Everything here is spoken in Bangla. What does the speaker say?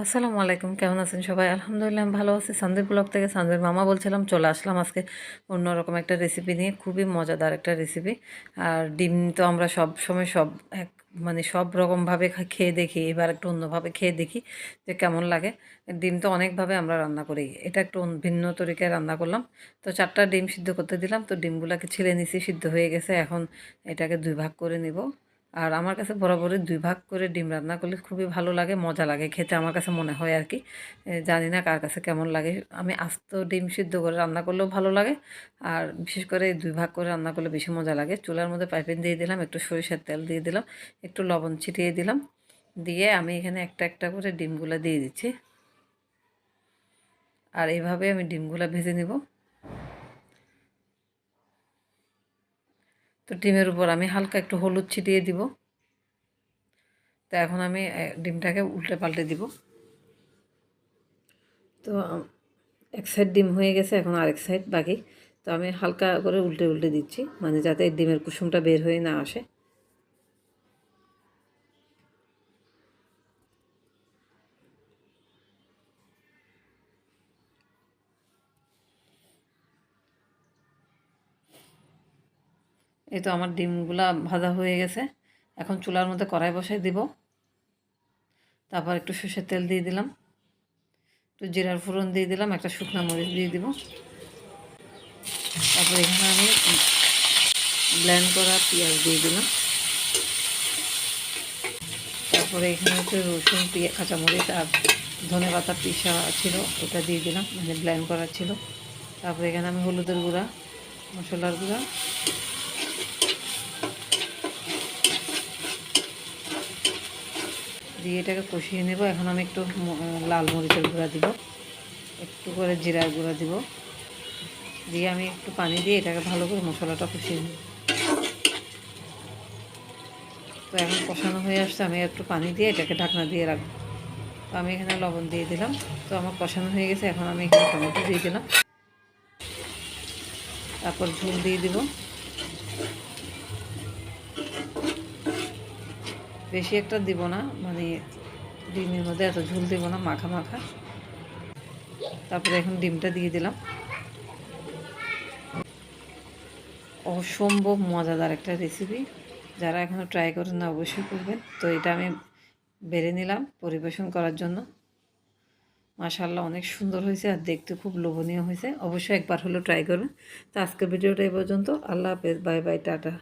আসসালামু আলাইকুম, কেমন আছেন সবাই? আলহামদুলিল্লাহ আমি ভালো আছি। সানদের ব্লগ থেকে সানদের মামা বলছিলাম, চলে আসলাম আজকে অন্যরকম একটা রেসিপি নিয়ে, খুবই মজাদার একটা রেসিপি আর ডিম তো আমরা সব সময় সব এক মানে সব রকমভাবে খেয়ে দেখি, এবার একটু অন্যভাবে খেয়ে দেখি যে কেমন লাগে। ডিম তো অনেকভাবে আমরা রান্না করি, এটা একটু ভিন্ন তরিকায় রান্না করলাম। তো চারটা ডিম সিদ্ধ করতে দিলাম, তো ডিমগুলোকে ছিলে নিছি, সিদ্ধ হয়ে গেছে, এখন এটাকে দুই ভাগ করে নিব। আর আমার কাছে বরাবরই দুই ভাগ করে ডিম রান্না করলে খুবই ভালো লাগে, মজা লাগে, খেতে আমার কাছে মনে হয় আর কি। জানি না কার কাছে কেমন লাগে। আমি আস্ত ডিম সিদ্ধ করে রান্না করলেও ভালো লাগে, আর বিশেষ করে দুই ভাগ করে রান্না করলে বেশি মজা লাগে। চুলার মধ্যে পাইপেন দিয়ে দিলাম, একটু সরিষার তেল দিয়ে দিলাম, একটু লবণ ছিটিয়ে দিলাম, দিয়ে আমি এখানে একটা একটা করে ডিমগুলো দিয়ে দিচ্ছি। আর এইভাবে আমি ডিমগুলো ভেজে নিব। তো ডিমের উপর আমি হালকা একটু হলুদ ছিটিয়ে দিব। তো এখন আমি ডিমটাকে উল্টে পাল্টে দিব। তো এক সাইড ডিম হয়ে গেছে, এখন আরেক সাইড বাকি। তো আমি হালকা করে উল্টে উল্টে দিচ্ছি মানে যাতে ডিমের কুসুমটা বের হয়ে না আসে। এই তো আমার ডিমগুলা ভাজা হয়ে গেছে। এখন চুলার মধ্যে কড়াই বসাই দিব। তারপর একটু সর্ষের তেল দিয়ে দিলাম। একটু জিরার ফোড়ন দিয়ে দিলাম, একটা শুকনো মরিচ দিয়ে দিব। তারপর এখানে আমি ব্ল্যান্ড করা পেঁয়াজ দিয়ে দিলাম। তারপরে এখানে হচ্ছে রসুন, পেঁয়াজ, কাঁচামরিচ আর ধনে পাতা পিসা ছিল, ওটা দিয়ে দিলাম মানে ব্ল্যান্ড করা ছিল। তারপরে এখানে আমি হলুদের গুঁড়া, মশলার গুঁড়া দিয়ে এটাকে কষিয়ে নেব। এখন আমি একটু লাল মরিচের গুঁড়া দিব। একটু করে জিরার গুঁড়া দিব। দিয়ে আমি একটু পানি দিয়ে এটাকে ভালো করে মশলাটা কষিয়ে নেব। তো এখন কষানো হয়ে আসছে, আমি একটু পানি দিয়ে এটাকে ঢাকনা দিয়ে রাখব তো আমি এখানে লবণ দিয়ে দিলাম। তো আমার কষানো হয়ে গেছে, এখন আমি এখানে টমেটো দিয়ে দিলাম। তারপর ঝুল দিয়ে দিব। বেশি একটা দিব না মানে ডিমের মধ্যে এত ঝুল দিব না, মাখা মাখা। তারপরে এখন ডিমটা দিয়ে দিলাম। অসম্ভব মজাদার একটা রেসিপি যারা এখনও ট্রাই করেন না, অবশ্যই করবেন। তো এটা আমি বেড়ে নিলাম পরিবেশন করার জন্য। মাশাল্লাহ অনেক সুন্দর হয়েছে আর দেখতে খুব লোভনীয় হয়েছে। অবশ্যই একবার হলেও ট্রাই করবেন। তো আজকের ভিডিওটা এই পর্যন্ত। আল্লাহ হাফেজ, বাই বাই, টাটা।